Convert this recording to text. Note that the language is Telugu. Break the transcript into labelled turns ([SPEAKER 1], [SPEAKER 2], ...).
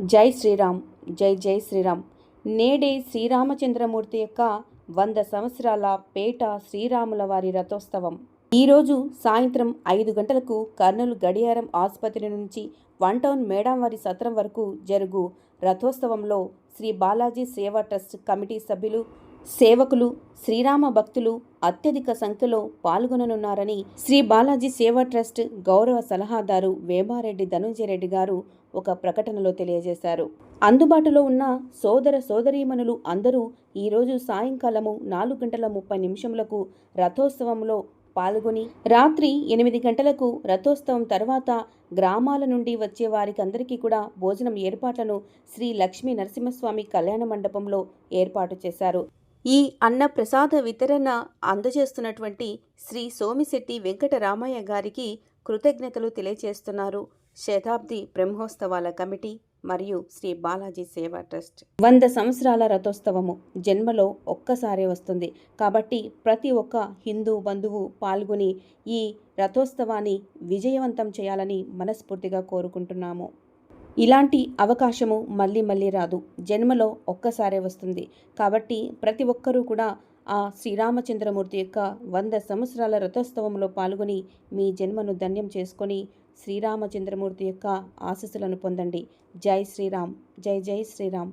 [SPEAKER 1] జై శ్రీరామ్ జై జై శ్రీరామ్. నేడే శ్రీరామచంద్రమూర్తి యొక్క వంద సంవత్సరాల పేట శ్రీరాముల వారి రథోత్సవం. ఈరోజు సాయంత్రం ఐదు గంటలకు కర్నూలు గడియారం ఆసుపత్రి నుంచి వన్ టౌన్ మేడంవారి సత్రం వరకు జరుగు రథోత్సవంలో శ్రీ బాలాజీ సేవా ట్రస్ట్ కమిటీ సభ్యులు సేవకులు శ్రీరామ భక్తులు అత్యధిక సంఖ్యలో పాల్గొననున్నారని శ్రీ బాలాజీ సేవా ట్రస్ట్ గౌరవ సలహాదారు వేమారెడ్డి ధనుంజయ రెడ్డి గారు ఒక ప్రకటనలో తెలియజేశారు. అందుబాటులో ఉన్న సోదర సోదరీమణులు అందరూ ఈరోజు సాయంకాలము నాలుగు గంటల ముప్పై నిమిషములకు రథోత్సవంలో పాల్గొని రాత్రి ఎనిమిది గంటలకు రథోత్సవం తర్వాత గ్రామాల నుండి వచ్చే వారికి అందరికీ కూడా భోజనం ఏర్పాట్లను శ్రీ లక్ష్మీ నరసింహస్వామి కళ్యాణ మండపంలో ఏర్పాటు చేశారు. ఈ అన్న ప్రసాద వితరణ అందజేస్తున్నటువంటి శ్రీ సోమిశెట్టి వెంకటరామయ్య గారికి కృతజ్ఞతలు తెలియజేస్తున్నారు శతాబ్ది బ్రహ్మోత్సవాల కమిటీ మరియు శ్రీ బాలాజీ సేవా ట్రస్ట్. వంద సంవత్సరాల రథోత్సవము జన్మలో ఒక్కసారే వస్తుంది. కాబట్టి ప్రతి ఒక్క హిందూ బంధువు పాల్గొని ఈ రథోత్సవాన్ని విజయవంతం చేయాలని మనస్ఫూర్తిగా కోరుకుంటున్నాము. ఇలాంటి అవకాశము మళ్ళీ మళ్ళీ రాదు. జన్మలో ఒక్కసారే వస్తుంది. కాబట్టి ప్రతి ఒక్కరూ కూడా ఆ శ్రీరామచంద్రమూర్తి యొక్క వంద సంవత్సరాల రథోత్సవంలో పాల్గొని మీ జన్మను ధన్యం చేసుకొని శ్రీరామచంద్రమూర్తి యొక్క ఆశస్సులను పొందండి. జై శ్రీరామ్. జై జై శ్రీరామ్.